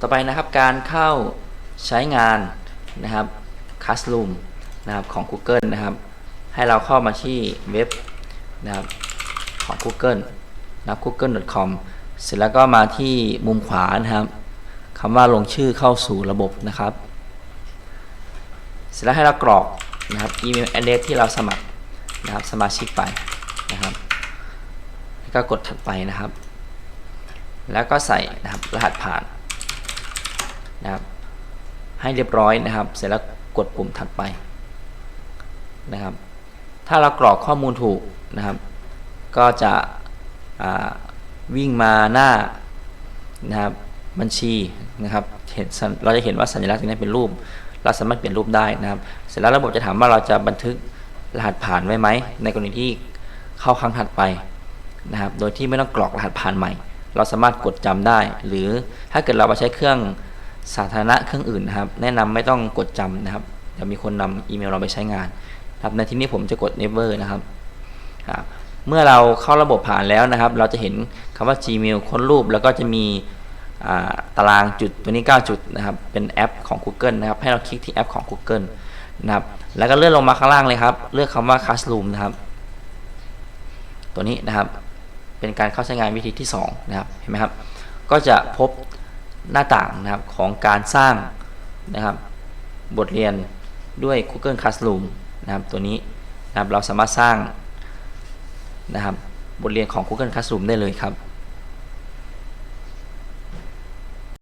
ต่อไปนะครับการเข้าใช้งานนะครับ Classroom นะครับของ Google นะครับ ให้เราเข้ามาที่เว็บนะครับของ Google นะครับ google.com เสร็จแล้วก็มาที่มุมขวานะครับคำว่าลงชื่อเข้าสู่ระบบนะครับ เสร็จแล้วให้เรากรอกนะครับอีเมล address ที่เราสมัครนะครับสมาชิกไปนะครับ แล้วก็กดถัดไปนะครับ แล้วก็ใส่นะครับรหัสผ่าน นะครับ ให้เรียบร้อยนะครับ เสร็จแล้วกดปุ่มถัดไปนะครับ ถ้าเรากรอกข้อมูลถูกนะครับ ก็จะวิ่งมาหน้านะครับบัญชีนะครับเห็นเราจะเห็นว่าสัญลักษณ์ตรงนี้เป็นรูป เราสามารถเปลี่ยนรูปได้นะครับ เสร็จแล้วระบบจะถามว่าเราจะบันทึกรหัสผ่านไว้ไหมในกรณีที่เข้าครั้งถัดไปนะครับ โดยที่ไม่ต้องกรอกรหัสผ่านใหม่ เราสามารถกดจำได้ หรือถ้าเกิดเราไปใช้เครื่อง สาธารณะเครื่องอื่นนะครับ แนะนำไม่ต้องกดจำนะครับเดี๋ยวมีคนนำอีเมลเราไปใช้งานครับในที่นี้ผมจะกด never นะครับครับเมื่อเราเข้าระบบผ่านแล้วนะครับ เราจะเห็นคำว่า Gmail ค้นรูปแล้วก็จะมีตารางจุดตัวนี้ 9 จุดนะครับ เป็นแอปของ Google นะครับ ให้เราคลิกที่แอปของ Google นะครับ แล้วก็เลื่อนลงมาข้างล่างเลยครับ เลือกคำว่า Classroom นะครับ ตัวนี้นะครับ เป็นการเข้าใช้งานวิธีที่ 2 นะครับ เห็นไหมครับ ก็จะพบ หน้าต่างนะครับของการสร้างนะครับบทเรียนด้วย Google Classroom นะครับตัวนี้นะครับเราสามารถสร้างนะครับบทเรียนของ Google Classroom ได้เลยครับ